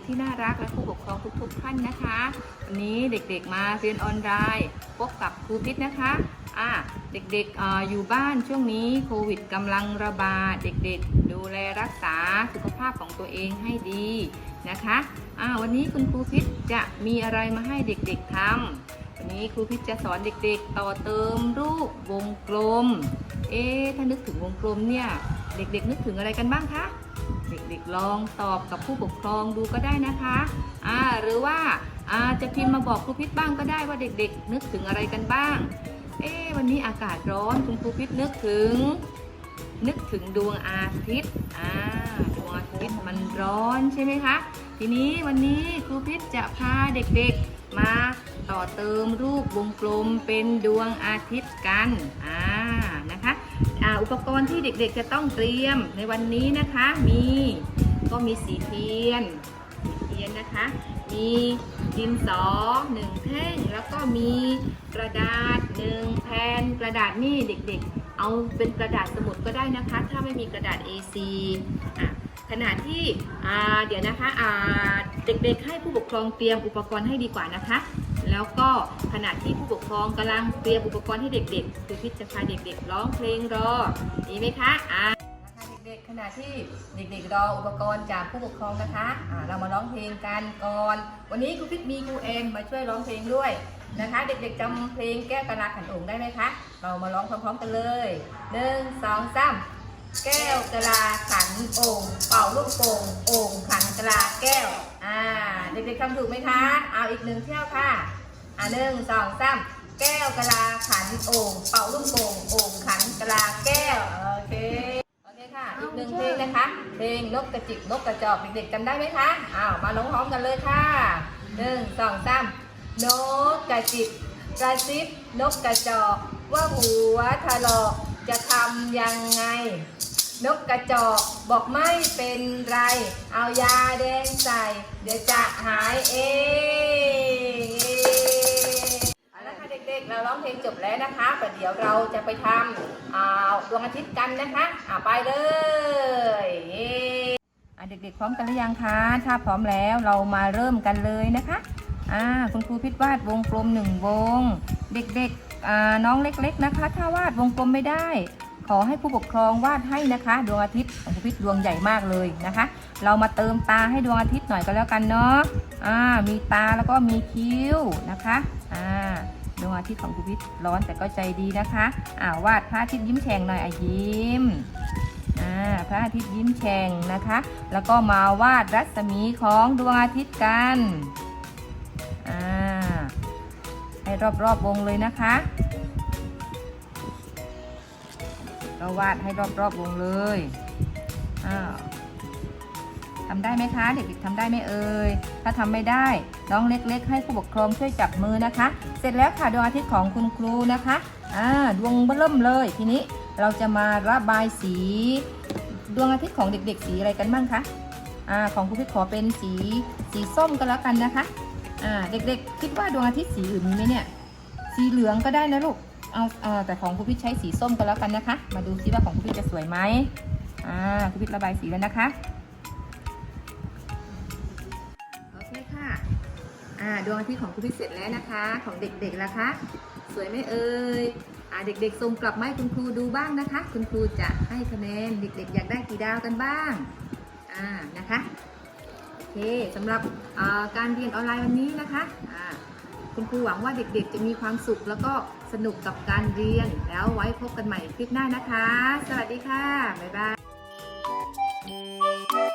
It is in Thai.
ด็กๆที่น่ารักและผู้ปกครองทุกๆท่านนะคะ วันนี้เด็กๆมาเรียนออนไลน์พบกับครูพิษนะคะอ่าเด็กๆออยู่บ้านช่วงนี้โควิดกำลังระบาดเด็กๆ ดูแลรักษาสุขภาพของตัวเองให้ดีนะคะอ่าวันนี้คุณครูพิษจะมีอะไรมาให้เด็กๆทำวันนี้ครูพิษจะสอนเด็กๆ ต่อเติมรูปวงกลม เอ๊ถ้านึกถึงวงกลมเนี่ยเด็กๆ นึกถึงอะไรกันบ้างคะ เด็กๆลองตอบกับผู้ปกครองดูก็ได้นะคะอ่าหรือว่าอาจะพิมพ์มาบอกครูพิษบ้างก็ได้ว่าเด็กๆ นึกถึงอะไรกันบ้าง เอ๊วันนี้อากาศร้อนคุณครูพิษนึกถึง นึกถึงดวงอาทิตย์อ่าดวงอาทิตย์มันร้อนใช่ไหมคะทีนี้วันนี้ครูพิษจะพาเด็กๆมาต่อเติมรูปวงกลมเป็นดวงอาทิตย์กันอ่านะคะ อุปกรณ์ที่เด็กๆจะต้องเตรียมในวันนี้นะคะมีก็มีสีเทียนสีเทียนนะคะ มีดินสอหนึ่งแท่งแล้วก็มีกระดาษหนึ่งแผ่นกระดาษนี่เด็กๆ เอาเป็นกระดาษสมุดก็ได้นะคะ ถ้าไม่มีกระดาษ A4 อะ ขณะที่เดี๋ยวนะคะเด็กๆให้ผู้ปกครองเตรียมอุปกรณ์ให้ดีกว่านะคะ แล้วก็ขณะที่ผู้ปกครองกำลังเตรียมอุปกรณ์ให้เด็กๆครูพิษจะพาเด็กๆ ร้องเพลงรอดีไหมคะอ่านะคะเด็กๆขณะที่เด็กๆรออุปกรณ์จากผู้ปกครองนะคะอ่าเรามาร้องเพลงกันก่อน วันนี้ครูพิษมีครูเอ็มมาช่วยร้องเพลงด้วยนะคะ เด็กๆจำเพลงแก้วกะลาขันโอ่งได้ไหมคะ เรามาร้องพร้อมๆกันเลยหนึ่งสองสาม แก้วกะลาขันโอ่งเป่าลูกโป่งโอ่งขันกะลาแก้ว อ่า เด็กๆทำถูกไหมคะ เอาอีกหนึ่งเที่ยวค่ะ อะหนึ่งสองสามแก้วกะลาขันโอ่งเป่าลูกโป่งโอ่งขันกะลาแก้ว โอเค โอเคค่ะ อีกหนึ่งเพลงนะคะ เพลงนกกระจิบนกกระจอกเด็กๆจำได้ไหมคะอ้าวมาร้องพร้อมกันเลยค่ะหนึ่งสองสามนกกระจิบกระซิบนกกระจอกว่าหัวถลอกจะทำยังไง นกกระจอกบอกไม่เป็นไร เอายาแดงใส่ เดี๋ยวจะหายเองเอาละค่ะเด็กๆ เราร้องเพลงจบแล้วนะคะแต่เดี๋ยวเราจะไปทำอ่าดวงอาทิตย์กันนะคะอ่าไปเลยเย้อะเด็กๆ พร้อมกันหรือยังคะ ถ้าพร้อมแล้วเรามาเริ่มกันเลยนะคะอ่าคุณครูพิษวาดวงกลมหนึ่งวง เด็กๆน้องเล็ก ๆ นะคะ ถ้าวาดวงกลมไม่ได้ ขอให้ผู้ปกครองวาดให้นะคะดวงอาทิตย์ของครูพิษดวงใหญ่มากเลยนะคะ เรามาเติมตาให้ดวงอาทิตย์หน่อยก็แล้วกันเนาะอ่ามีตาแล้วก็มีคิ้วนะคะอ่าดวงอาทิตย์ของครูพิษร้อนแต่ก็ใจดีนะคะอ่าวาดพระอาทิตย์ยิ้มแฉ่งหน่อยอะยิ้มอ่าพระอาทิตย์ยิ้มแฉ่งนะคะ แล้วก็มาวาดรัศมีของดวงอาทิตย์กันอ่าให้รอบๆวงเลยนะคะ เราวาดให้รอบๆวงเลยอ้าวทำได้ไหมคะเด็กๆทำได้ไหมเอ่ยถ้าทำไม่ได้น้องเล็ก ๆ ให้ผู้ปกครองช่วยจับมือนะคะ เสร็จแล้วค่ะดวงอาทิตย์ของคุณครูนะคะอ่าดวงเริ่มเลยทีนี้เราจะมาระบายสี ดวงอาทิตย์ของเด็ก ๆ สีอะไรกันบ้างคะอ่าของครูพิษขอเป็นสีสีส้มก็แล้วกันนะคะอ่าเด็กๆ คิดว่าดวงอาทิตย์สีอื่นมีไหมเนี่ย สีเหลืองก็ได้นะลูก เอาเออแต่ของครูพิชใช้สีส้มกันแล้วกันนะคะ มาดูซิว่าของครูพิชจะสวยไหมอ่าครูพิชระบายสีแล้วนะคะโอเคค่ะอ่าดวงอาทิตย์ของครูพิชเสร็จแล้วนะคะ ของเด็กๆล่ะคะ สวยไหมเอ่ยอ่าเด็กๆส่งกลับมาให้คุณครูดูบ้างนะคะ คุณครูจะให้คะแนนเด็กๆ อยากได้กี่ดาวกันบ้างอ่านะคะโอเคสำหรับการเรียนออนไลน์วันนี้นะคะอ่า คุณครูหวังว่าเด็กๆ จะมีความสุขแล้วก็สนุกกับการเรียน แล้วไว้พบกันใหม่คลิปหน้านะคะ สวัสดีค่ะ บ๊ายบาย